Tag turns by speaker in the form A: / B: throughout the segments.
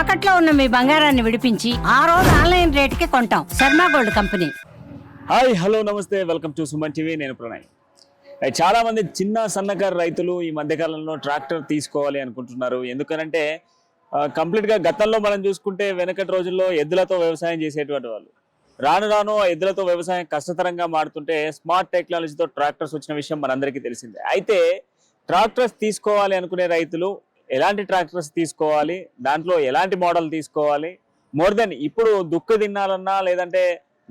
A: తాకట్లో ఉన్న మీ బంగారాన్ని విడిపించి ఆ రోజు ఆన్లైన్ రేటుకి కొంటాం. Sharma gold company.
B: Hi hello నమస్తే. Welcome to Suman TV. నేను ప్రణయ్. చాలా మంది చిన్న సన్నకారు రైతులు ఈ మధ్యకాలంలో ట్రాక్టర్ తీసుకోవాలి అనుకుంటున్నారు. ఎందుకనంటే కంప్లీట్గా గా గతంలో మనం చూసుకుంటే వెనకటి రోజుల్లో ఎద్దులతో వ్యవసాయం చేసేటువంటి వాళ్ళు. రాను రాను ఎద్దులతో వ్యవసాయం కష్టతరంగా మారుతుంటే స్మార్ట్ టెక్నాలజీతో ట్రాక్టర్స్ వచ్చిన విషయం మనందరికీ తెలిసిందే. అయితే ట్రాక్టర్స్ తీసుకోవాలి అనుకునే రైతులు ఎలాంటి ట్రాక్టర్స్ తీసుకోవాలి? దాంట్లో ఎలాంటి మోడల్ తీసుకోవాలి? మోర్ దెన్ ఇప్పుడు దుక్కు తిన్నాలన్నా లేదంటే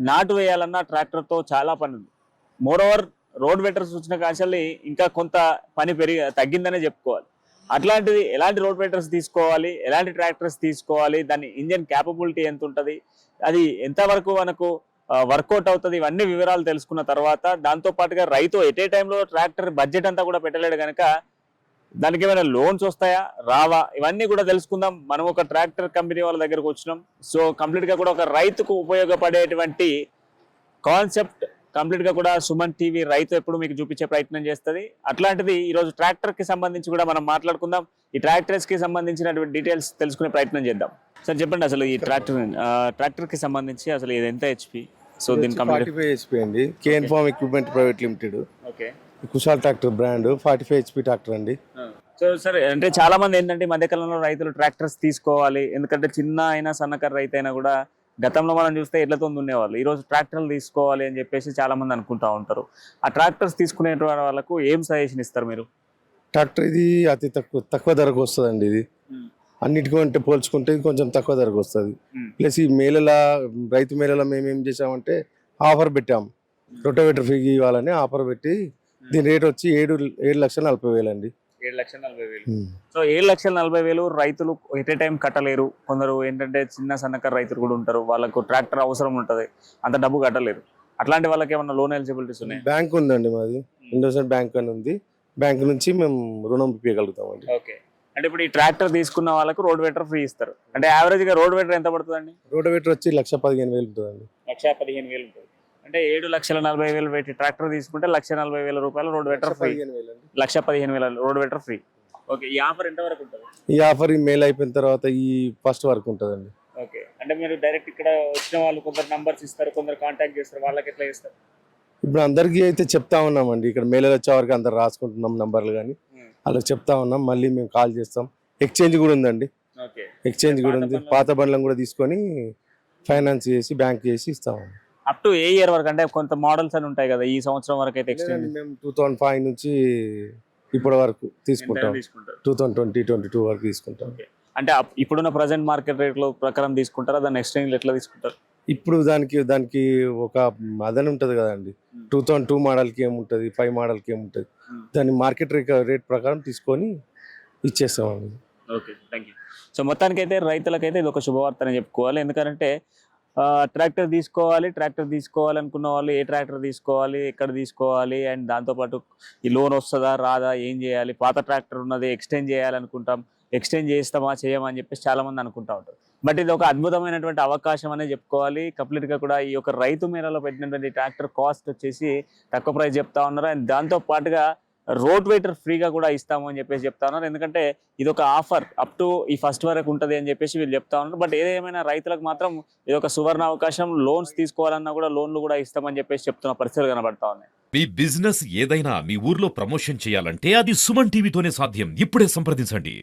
B: నాటు వేయాలన్నా ట్రాక్టర్తో చాలా పని ఉంది. మోర్ ఓవర్ రోడ్ వెటర్స్ వచ్చిన కాంచెల్లి ఇంకా కొంత పని పెరిగి తగ్గిందనే చెప్పుకోవాలి. అట్లాంటిది ఎలాంటి రోడ్ వెటర్స్ తీసుకోవాలి? ఎలాంటి ట్రాక్టర్స్ తీసుకోవాలి? దాని ఇంజన్ క్యాపబిలిటీ ఎంత ఉంటుంది అది ఎంతవరకు మనకు వర్కౌట్ అవుతుంది? ఇవన్నీ వివరాలు తెలుసుకున్న తర్వాత దాంతో పాటుగా రైతు ఎట్ ఏ టైంలో ట్రాక్టర్ బడ్జెట్ అంతా కూడా పెట్టలేడు కనుక దానికి ఏమైనా లోన్స్ వస్తాయా? రావా? ఇవన్నీ కూడా తెలుసుకుందాం. మనం ఒక ట్రాక్టర్ కంపెనీ వాళ్ళ దగ్గరకు వచ్చినాం. సో కంప్లీట్గా కూడా ఒక రైతుకు ఉపయోగపడేటువంటి కాన్సెప్ట్ కంప్లీట్గా కూడా సుమన్ టీవీ రైతు ఎప్పుడు మీకు చూపించే ప్రయత్నం చేస్తుంది. అట్లాంటిది ఈ రోజు ట్రాక్టర్కి సంబంధించి కూడా మనం మాట్లాడుకుందాం. ఈ ట్రాక్టర్స్కి సంబంధించినటువంటి డీటెయిల్స్ తెలుసుకునే ప్రయత్నం చేద్దాం. సార్ చెప్పండి అసలు ఈ ట్రాక్టర్ ట్రాక్టర్కి సంబంధించి అసలు ఇది ఎంత హెచ్పి సో దీని కంప్లీట్
C: హెచ్పి అండి. KN farm equipment private limited
B: okay.
C: Kushal tractor brand forty five HP tractor అండి.
B: సో సరే అంటే చాలా మంది ఏంటంటే ఈ మధ్యకాలంలో రైతులు ట్రాక్టర్స్ తీసుకోవాలి. ఎందుకంటే చిన్న అయినా సన్నకారు రైతు అయినా కూడా గతంలో మనం చూస్తే ఎడ్లతో ఉండేవాళ్ళు. ఈ రోజు ట్రాక్టర్లు తీసుకోవాలి అని చెప్పేసి చాలా మంది అనుకుంటా ఉంటారు. ఆ ట్రాక్టర్స్ తీసుకునే వాళ్ళకు ఏం సజెషన్ ఇస్తారు మీరు?
C: ట్రాక్టర్ ఇది అతి తక్కువ తక్కువ ధరకు వస్తుందండి ఇది. అన్నిటికంటే పోల్చుకుంటే ఇది కొంచెం తక్కువ ధరకు వస్తుంది. ప్లస్ ఈ మేళల రైతు మేళలో మేము ఏం చేసామంటే ఆఫర్ పెట్టాం. రొటోవేటర్ ఫ్రీ ఇవ్వాలని ఆఫర్ పెట్టి దీని రేట్ వచ్చి ఏడు ఏడు లక్షల నలభై వేలు అండి
B: ఏడు లక్షల నలభై వేలు. సో ఏడు లక్షల నలభై వేలు రైతులు ఎట్ ఏ టైం కట్టలేరు. కొందరు ఏంటంటే చిన్న సన్నకారు రైతులు కూడా ఉంటారు. వాళ్ళకు ట్రాక్టర్ అవసరం ఉంటుంది. అంత డబ్బు కట్టలేరు. అట్లాంటి వాళ్ళకి ఏమన్నా లోన్ ఎలిజిబిలిటీస్ ఉన్నాయి?
C: బ్యాంక్ ఉందండి మాది. ఇండోసెంట్ బ్యాంక్ అని ఉంది. బ్యాంక్ నుంచి మేము రుణం ఇప్పించగలుగుతామండి
B: ఓకే. అంటే ఇప్పుడు ఈ ట్రాక్టర్ తీసుకున్న వాళ్ళకు రోడ్ వెటర్ ఫ్రీ ఇస్తారు. అంటే యావరేజ్గా రోడ్ వెటర్ ఎంత పడుతుందండి?
C: రోటోవేటర్ వచ్చి లక్ష పదిహేను వేలు ఉంటుందండి.
B: లక్ష పదిహేను వేలు ఉంటుంది. అంటే ఏడు లక్షల నలభై వేలు పెట్టి ట్రాక్టర్ తీసుకుంటే లక్ష నలభై వేల రూపాయలు రోడ్ వెటర్ ఫ్రీ. లక్ష పదిహేను వేల రోడ్ వెటర్ ఫ్రీ. ఓకే ఈ ఆఫర్ ఎంత వరకు ఉంటుంది?
C: ఈ ఆఫర్ ఈ మెయిల్ అయిపోయిన తర్వాత ఈ ఫస్ట్ వరకు ఉంటుందండి.
B: ఓకే అంటే మీరు డైరెక్ట్ ఇక్కడ వచ్చిన వాళ్ళు కొందరు నంబర్స్ ఇస్తారు కొందరు కాంటాక్ట్ చేస్తారు వాళ్ళకి ఎట్లా ఇస్తారు
C: ఇప్పుడు అందరికీ అయితే చెప్తా ఉన్నామండి ఇక్కడ మెయిల్ వచ్చే వరకు అందరు రాసుకుంటున్నాం నంబర్లు కానీ. అలా చెప్తా ఉన్నాం మళ్ళీ మేము కాల్ చేస్తాం. ఎక్స్చేంజ్ కూడా ఉందండి. ఎక్స్చేంజ్ కూడా ఉంది. పాత బండ్లను కూడా తీసుకొని ఫైనాన్స్ చేసి బ్యాంక్ చేసి ఇస్తామండి
B: అప్ టు ఏ ఇయర్ వరకు? అంటే కొంత మోడల్స్ అని ఉంటాయి కదా ఈ సంవత్సరం వరకు అయితే ఎక్స్టెండ్
C: మేము టూ థౌసండ్ ఫైవ్ నుంచి ఇప్పటి వరకు తీసుకుంటాం. Two thousand twenty twenty two వరకు తీసుకుంటాం.
B: అంటే ఇప్పుడున్న ప్రజెంట్ మార్కెట్ రేట్లో ప్రకారం తీసుకుంటారా? దాన్ని ఎక్స్చేంజ్ ఎట్లా తీసుకుంటారు?
C: ఇప్పుడు దానికి దానికి ఒక అదని ఉంటుంది కదండి. టూ థౌసండ్ టూ మోడల్కి ఏముంటుంది? ఫైవ్ మోడల్కి ఏముంటుంది?
B: Hmm.
C: దాని మార్కెట్ రేట్ ప్రకారం తీసుకొని ఇచ్చేస్తామండి
B: ఓకే థ్యాంక్ యూ సో మొత్తానికైతే రైతులకైతే ఇది ఒక శుభవార్త అని చెప్పుకోవాలి. ఎందుకంటే ట్రాక్టర్ తీసుకోవాలి ట్రాక్టర్ తీసుకోవాలనుకున్న వాళ్ళు ఏ ట్రాక్టర్ తీసుకోవాలి ఎక్కడ తీసుకోవాలి అండ్ దాంతోపాటు ఈ లోన్ వస్తుందా రాదా ఏం చేయాలి పాత ట్రాక్టర్ ఉన్నది ఎక్స్టెండ్ చేయాలనుకుంటాం ఎక్స్టెండ్ చేస్తామా చేయమని చెప్పేసి చాలా మంది అనుకుంటా ఉంటారు. బట్ ఇది ఒక అద్భుతమైనటువంటి అవకాశం అనే చెప్పుకోవాలి. కంప్లీట్గా కూడా ఈ యొక్క రైతు మేరలో పెట్టినటువంటి ట్రాక్టర్ కాస్ట్ వచ్చేసి తక్కువ ప్రైస్ చెప్తా ఉన్నారు. అండ్ దాంతో పాటుగా రోడ్ వెయిటర్ ఫ్రీగా కూడా ఇస్తాము అని చెప్పేసి చెప్తా ఉన్నారు. ఎందుకంటే ఇది ఒక ఆఫర్ అప్ టు ఈ ఫస్ట్ వరకు ఉంటది అని చెప్పేసి వీళ్ళు చెప్తా ఉన్నారు. బట్ ఏదేమైనా రైతులకు మాత్రం ఇది ఒక సువర్ణ అవకాశం లోన్స్ తీసుకోవాలన్నా కూడా లోన్లు కూడా ఇస్తామని చెప్పేసి చెప్తున్న పరిస్థితులు కనబడతా ఉన్నాయి.
D: మీ బిజినెస్ ఏదైనా మీ ఊర్లో ప్రమోషన్ చేయాలంటే అది సుమన్ టీవీతోనే సాధ్యం. ఇప్పుడే సంప్రదించండి.